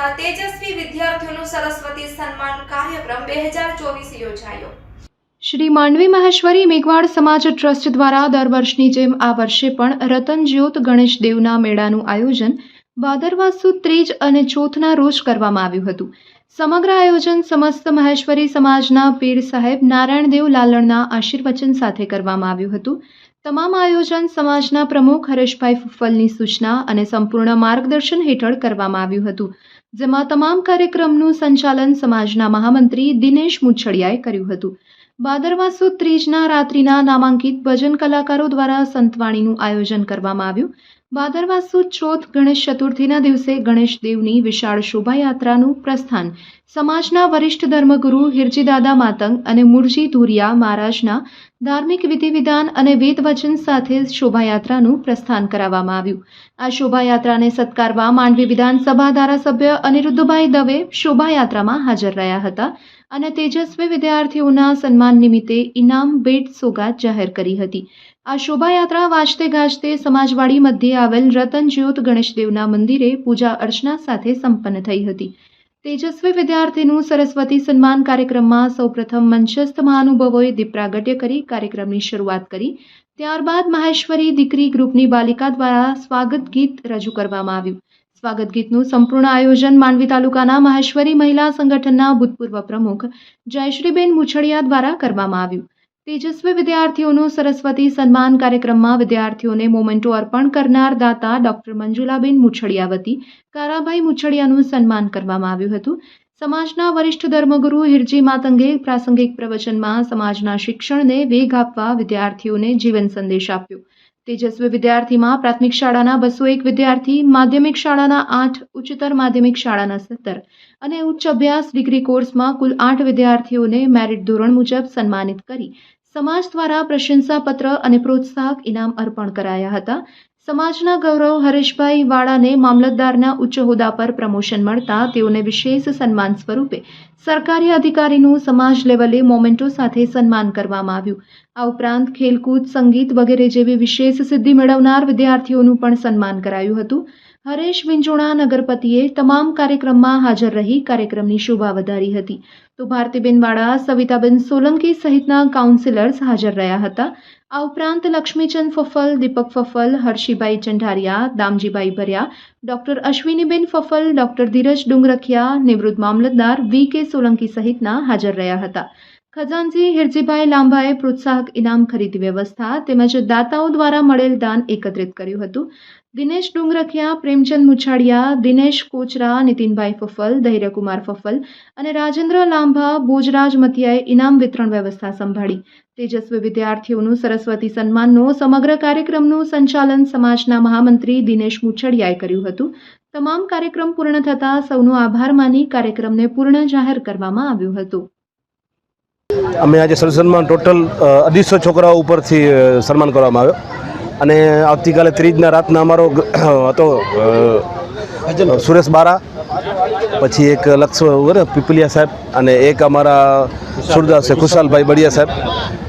તથા તેજસ્વી વિદ્યાર્થીઓનું સરસ્વતી સન્માન કાર્યક્રમ બે હજાર ચોવીસ યોજાયો. શ્રી માંડવી મહેશ્વરી મેઘવાડ સમાજ ટ્રસ્ટ દ્વારા દર વર્ષની જેમ આ વર્ષે પણ રતન જ્યોત ગણેશ દેવના મેળાનું આયોજન ભાદરવા સુદ ત્રીજ અને ચોથના રોજ કરવામાં આવ્યું હતું. સમગ્ર આયોજન સમસ્ત મહેશ્વરી સમાજના પીર સાહેબ નારાયણદેવ લાલણના આશીર્વચન સાથે કરવામાં આવ્યું હતું. તમામ આયોજન સમાજના પ્રમુખ હરેશભાઈ ફુફ્ફલની સૂચના અને સંપૂર્ણ માર્ગદર્શન હેઠળ કરવામાં આવ્યું હતું. જેમાં તમામ કાર્યક્રમનું સંચાલન સમાજના મહામંત્રી દિનેશ મુછડિયાએ કર્યું હતું. ભાદરવા સુદ ત્રીજના રાત્રિના નામાંકિત ભજન કલાકારો દ્વારા સંતવાણીનું આયોજન કરવામાં આવ્યું. ભાદરવા સુદ ચોથ ગણેશ ચતુર્થીના દિવસે ગણેશ દેવની વિશાળ શોભાયાત્રાનું પ્રસ્થાન. સમાજના વરિષ્ઠ ધર્મગુરુ હિરજીદાદા માતંગ અને મુરજી ધુરિયા મહારાજના ધાર્મિક વિધિવિધાન અને વેદવચન સાથે શોભાયાત્રાનું પ્રસ્થાન કરાવવામાં આવ્યું. આ શોભાયાત્રાને સત્કારવા માંડવી વિધાનસભા ધારાસભ્ય અનિરુદ્ધભાઈ દવે શોભાયાત્રામાં હાજર રહ્યા હતા અને તેજસ્વી વિદ્યાર્થીઓના સન્માન નિમિત્તે ઇનામ ભેટ સોગાત જાહેર કરી હતી. આ શોભાયાત્રા વાજતે ગાજતે સમાજવાડી મધ્યે આવેલ રતન જ્યોત ગણેશદેવના મંદિરે પૂજા અર્ચના સાથે સંપન્ન થઈ હતી. તેજસ્વી વિદ્યાર્થીનું સરસ્વતી સન્માન કાર્યક્રમમાં સૌપ્રથમ મંચસ્થ મહાનુભાવોએ દીપ પ્રાગટ્ય કરી કાર્યક્રમની શરૂઆત કરી. ત્યારબાદ મહેશ્વરી દીકરી ગ્રુપની બાલિકા દ્વારા સ્વાગત ગીત રજૂ કરવામાં આવ્યું. સ્વાગત ગીતનું સંપૂર્ણ આયોજન માંડવી તાલુકાના મહેશ્વરી મહિલા સંગઠનના ભૂતપૂર્વ પ્રમુખ જયશ્રીબેન મુછડિયા દ્વારા કરવામાં આવ્યું. તેજસ્વી વિદ્યાર્થીઓનું સરસ્વતી સન્માન કાર્યક્રમમાં વિદ્યાર્થીઓને મોમેન્ટો અર્પણ કરનાર દાતા ડોક્ટર મંજુલાબેન મુછડિયા વતી કારાભાઈ મુછડિયાનું સન્માન કરવામાં આવ્યું હતું. સમાજના વરિષ્ઠ ધર્મગુરુ હિરજી માતંગે પ્રાસંગિક પ્રવચનમાં સમાજના શિક્ષણને વેગ આપવા વિદ્યાર્થીઓને જીવન સંદેશ આપ્યો. તેજસ્વી વિદ્યાર્થીમાં પ્રાથમિક શાળાના બસો એક વિદ્યાર્થી, માધ્યમિક શાળાના આઠ, ઉચ્ચતર માધ્યમિક શાળાના સત્તર અને ઉચ્ચ અભ્યાસ ડિગ્રી કોર્સમાં કુલ આઠ વિદ્યાર્થીઓને મેરિટ ધોરણ મુજબ સન્માનિત કરી. સમાજ દ્વારા પ્રશંસાપત્ર અને પ્રોત્સાહક ઇનામ અર્પણ કરાયા હતા. સમાજના ગૌરવ હરેશભાઈ વાળાને મામલતદારના ઉચ્ચ હોદ્દા પર પ્રમોશન મળતા તેઓને વિશેષ સન્માન સ્વરૂપે સરકારી અધિકારીનું સમાજ લેવલે મોમેન્ટો સાથે સન્માન કરવામાં આવ્યું. આ ઉપરાંત ખેલકૂદ, સંગીત વગેરે જેવી વિશેષ સિદ્ધિ મેળવનાર વિદ્યાર્થીઓનું પણ સન્માન કરાયું હતું. હરેશ વિંજોણા નગરપતિએ તમામ કાર્યક્રમમાં હાજર રહી કાર્યક્રમની શોભા વધારી હતી. તો ભારતીબેન વાળા, સવિતાબેન સોલંકી સહિતના કાઉન્સિલર્સ હાજર રહ્યા હતા. આ ઉપરાંત લક્ષ્મીચંદ ફફલ, દીપક ફફલ, હર્ષિભાઈ ચંઢારિયા, દામજીભાઈ ભર્યા, ડોક્ટર અશ્વિનીબેન ફફલ, ડોક્ટર ધીરજ ડુંગરખિયા, નિવૃત્ત મામલતદાર વી કે સોલંકી સહિતના હાજર રહ્યા હતા. ખજાનજી હિરજીભાઈ લાંબાએ પ્રોત્સાહક ઇનામ ખરીદી વ્યવસ્થા તેમજ દાતાઓ દ્વારા મળેલ દાન એકત્રિત કર્યું હતું. દિનેશ ડુંગરખિયા, પ્રેમચંદ મુછાડિયા, દિનેશ કોચરા, નીતિનભાઈ ફફલ, ધૈર્યકુમાર ફફલ અને રાજેન્દ્ર લાંભા, ભોજરાજ મથિયાએ ઇનામ વિતરણ વ્યવસ્થા સંભાળી. તેજસ્વી વિદ્યાર્થીઓનું સરસ્વતી સન્માનનો સમગ્ર કાર્યક્રમનું સંચાલન સમાજના મહામંત્રી દિનેશ મુછડિયાએ કર્યું હતું. તમામ કાર્યક્રમ પૂર્ણ થતાં સૌનો આભાર માની કાર્યક્રમને પૂર્ણ જાહેર કરવામાં આવ્યું હતું. અમે આજે સન્માન ટોટલ અઢીસો છોકરાઓ ઉપરથી સન્માન કરવામાં આવ્યો. અને આવતીકાલે ત્રીજના રાતના અમારો હતો સુરેશ બારા, પછી એક લક્ષ ને પીપલિયા સાહેબ, અને એક અમારા સુરદાસ છે, ખુશાલભાઈ બળિયા સાહેબ.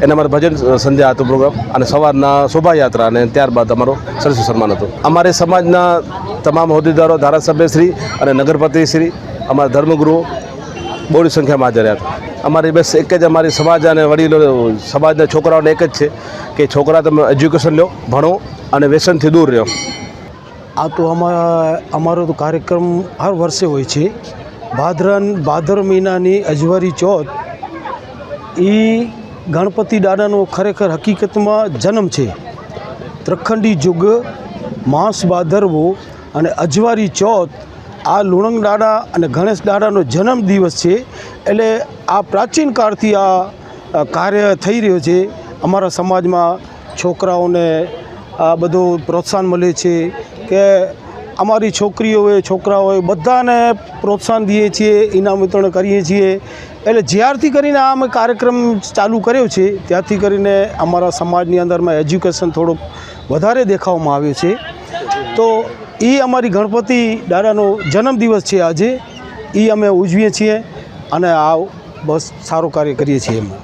એને અમારે ભજન સંધ્યા હતો પ્રોગ્રામ. અને સવારના શોભાયાત્રા અને ત્યારબાદ અમારો સરસ સન્માન હતું. અમારે સમાજના તમામ હોદ્દેદારો, ધારાસભ્યશ્રી અને નગરપતિશ્રી અમારા ધર્મગુરુઓ બહોળી સંખ્યામાં હાજર રહ્યા અમારી બસ એક જ અમારી સમાજ અને વડીલો, સમાજના છોકરાઓને એક જ છે કે છોકરા તમે એજ્યુકેશન લો, ભણો અને વ્યસનથી દૂર રહો આ તો અમારા અમારો તો કાર્યક્રમ હર વર્ષે હોય છે. ભાદરન, ભાદર મહિનાની અજવારી ચોથ એ ગણપતિ દાદાનો ખરેખર હકીકતમાં જન્મ છે. ત્રખંડી યુગ માસ ભાદરવો અને અજવારી ચોથ આ લુણંગ દાડા અને ગણેશ દાડાનો જન્મ દિવસ છે. એટલે આ પ્રાચીન કાળથી આ કાર્ય થઈ રહ્યો છે. અમારા સમાજમાં છોકરાઓને આ બધું પ્રોત્સાહન મળે છે કે અમારી છોકરીઓએ, છોકરાઓએ બધાને પ્રોત્સાહન દઈએ છીએ, ઇનામ વિતરણ કરીએ છીએ. એટલે જ્યારથી કરીને આ અમે કાર્યક્રમ ચાલુ કર્યો છે, ત્યારથી કરીને અમારા સમાજની અંદરમાં એજ્યુકેશન થોડુંક વધારે દેખાવામાં આવ્યું છે. તો એ અમારી ગણપતિ દાદાનો જન્મદિવસ છે આજે. એ અમે ઉજવીએ છીએ અને આ બસ સારું કાર્ય કરીએ છીએ અમે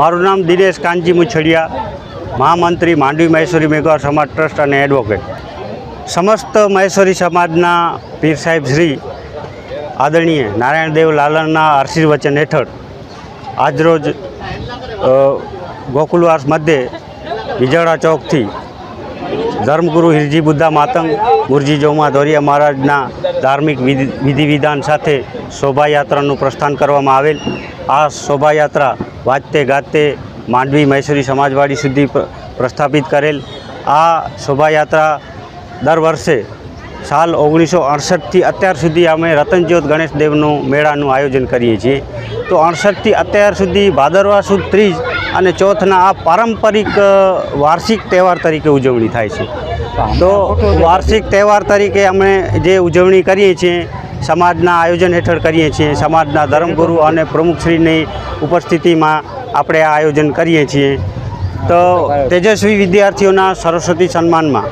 મારું નામ દિનેશ કાનજી મુછડિયા, મહામંત્રી માંડવી મહેશ્વરી મેઘવાર સમાજ ટ્રસ્ટ અને એડવોકેટ. સમસ્ત મહેશ્વરી સમાજના પીર સાહેબ શ્રી આદરણીય નારાયણદેવ લાલનના આશીર્વચન હેઠળ આજરોજ ગોકુલવાસ મધ્યે વિજળા ચોકથી ધર્મગુરુ હિરજી બુદ્ધા માતંગ ગુરજી જોમા ધોરિયા મહારાજના ધાર્મિક વિધિ વિધિ વિધાન સાથે શોભાયાત્રાનું પ્રસ્થાન કરવામાં આવેલ. આ શોભાયાત્રા વાજતે ગાજતે માંડવી મૈસુરી સમાજવાડી સુધી પ્રસ્થાપિત કરેલ. આ શોભાયાત્રા દર વર્ષે સાલ ઓગણીસો અડસઠથી અત્યાર સુધી અમે રતનજ્યોત ગણેશ દેવનું મેળાનું આયોજન કરીએ છીએ. તો અડસઠથી અત્યાર સુધી ભાદરવા સુદ ત્રીજ અને ચોથના આ પારંપરિક વાર્ષિક તહેવાર તરીકે ઉજવણી થાય છે. તો વાર્ષિક તહેવાર તરીકે અમે જે ઉજવણી કરીએ છીએ, સમાજના આયોજન હેઠળ કરીએ છીએ, સમાજના ધર્મગુરુ અને પ્રમુખશ્રીની ઉપસ્થિતિમાં આપણે આ આયોજન કરીએ છીએ. તો તેજસ્વી વિદ્યાર્થીઓના સરસ્વતી સન્માનમાં,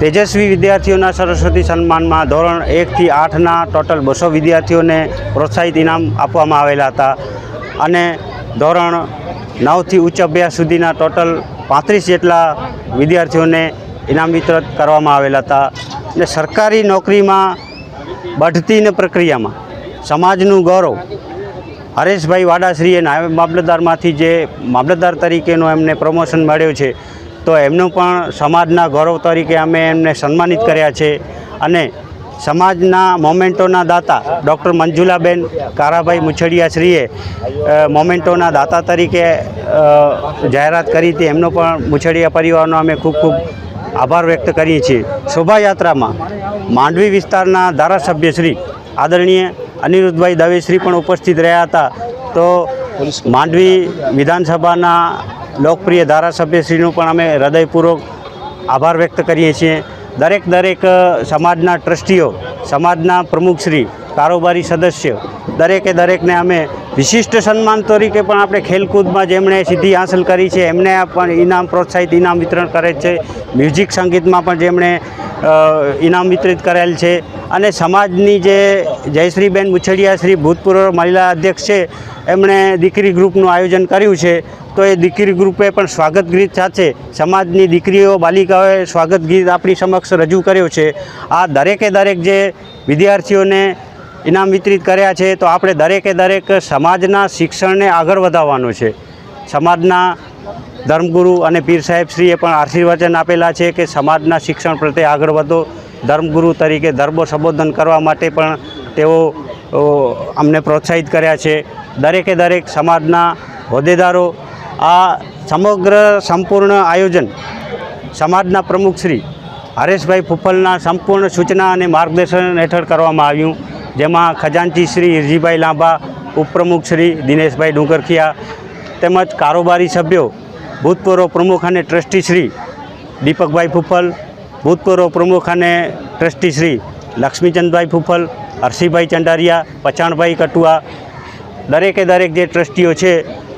તેજસ્વી વિદ્યાર્થીઓના સરસ્વતી સન્માનમાં ધોરણ એકથી આઠના ટોટલ બસો વિદ્યાર્થીઓને પ્રોત્સાહિત ઇનામ આપવામાં આવેલા હતા. અને ધોરણ નવથી ઉચ્ચ અભ્યાસ સુધીના ટોટલ પાંત્રીસ જેટલા વિદ્યાર્થીઓને ઇનામ વિતરણ કરવામાં આવેલા હતા. અને સરકારી નોકરીમાં બઢતીને પ્રક્રિયામાં સમાજનું ગૌરવ હરેશભાઈ વાડાશ્રીએ નાયબ મામલતદારમાંથી જે મામલતદાર તરીકેનો એમને પ્રમોશન મળ્યું છે, તો એમનું પણ સમાજના ગૌરવ તરીકે અમે એમને સન્માનિત કર્યા છે. અને સમાજના મોમેન્ટોના દાતા ડૉક્ટર મંજુલાબેન કારાભાઈ મુછડિયાશ્રીએ શ્રીએ મોમેન્ટોના દાતા તરીકે જાહેરાત કરી હતી. એમનો પણ મુછડિયા પરિવારનો અમે ખૂબ ખૂબ આભાર વ્યક્ત કરીએ છીએ. શોભાયાત્રામાં માંડવી વિસ્તારના ધારાસભ્ય શ્રી આદરણીય અનિરુદ્ધભાઈ દવેશ્રી પણ ઉપસ્થિત રહ્યા હતા. તો માંડવી વિધાનસભાના લોકપ્રિય ધારાસભ્યશ્રીનું પણ અમે હૃદયપૂર્વક આભાર વ્યક્ત કરીએ છીએ. દરેક દરેક સમાજના ટ્રસ્ટીઓ સમાજના પ્રમુખશ્રી કારોબારી સદસ્ય દરેકે દરેકને અમે વિશિષ્ટ સન્માન તરીકે પણ આપણે ખેલકૂદમાં જેમણે સિદ્ધિ હાંસલ કરી છે, એમને પણ ઇનામ પ્રોત્સાહિત, ઇનામ વિતરણ કરે છે. મ્યુઝિક સંગીતમાં પણ જેમણે ઇનામ વિતરિત કરેલ છે. અને સમાજની જે જયશ્રીબેન મુછડિયા શ્રી ભૂતપૂર્વ મહિલા અધ્યક્ષ છે, એમણે દીકરી ગ્રુપનું આયોજન કર્યું છે. તો એ દીકરી ગ્રુપે પણ સ્વાગત ગીત સાથે સમાજની દીકરીઓ, બાલિકાઓએ સ્વાગત ગીત આપણી સમક્ષ રજૂ કર્યો છે. આ દરેકે દરેક જે વિદ્યાર્થીઓને ઇનામ વિતરિત કર્યા છે, તો આપણે દરેકે દરેક સમાજના શિક્ષણને આગળ વધારવાનું છે. સમાજના ધર્મગુરુ અને પીર સાહેબશ્રીએ પણ આશીર્વચન આપેલા છે કે સમાજના શિક્ષણ પ્રત્યે આગળ વધો. ધર્મગુરુ તરીકે ધર્મ સંબોધન કરવા માટે પણ તેઓ અમને પ્રોત્સાહિત કર્યા છે. દરેકે દરેક સમાજના હોદ્દેદારો, આ સમગ્ર સંપૂર્ણ આયોજન સમાજના પ્રમુખ શ્રી હરેશભાઈ ફુફલના સંપૂર્ણ સૂચના અને માર્ગદર્શન હેઠળ કરવામાં આવ્યું. જેમાં ખજાનચી શ્રી હિરજીભાઈ લાંબા, ઉપપ્રમુખ શ્રી દિનેશભાઈ ડુંગરખિયા તેમજ કારોબારી સભ્યો, ભૂતપૂર્વ પ્રમુખ અને ટ્રસ્ટી શ્રી દીપકભાઈ ફૂફલ, ભૂતપૂર્વ પ્રમુખ અને ટ્રસ્ટી શ્રી લક્ષ્મીચંદભાઈ ફૂફલ, હર્ષિભાઈ ચંડારિયા, પચાણભાઈ કટુઆ, દરેકે દરેક જે ટ્રસ્ટીઓ છે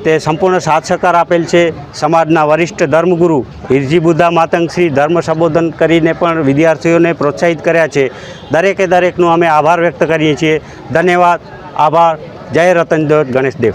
તે સંપૂર્ણ સાથ સહકાર આપેલ છે. સમાજના વરિષ્ઠ ધર્મગુરુ હિરજી બુદ્ધા માતંગશ્રી ધર્મ સંબોધન કરીને પણ વિદ્યાર્થીઓને પ્રોત્સાહિત કર્યા છે. દરેકે દરેકનો અમે આભાર વ્યક્ત કરીએ છીએ. ધન્યવાદ. આભાર. જય રતન ગણેશ દેવ.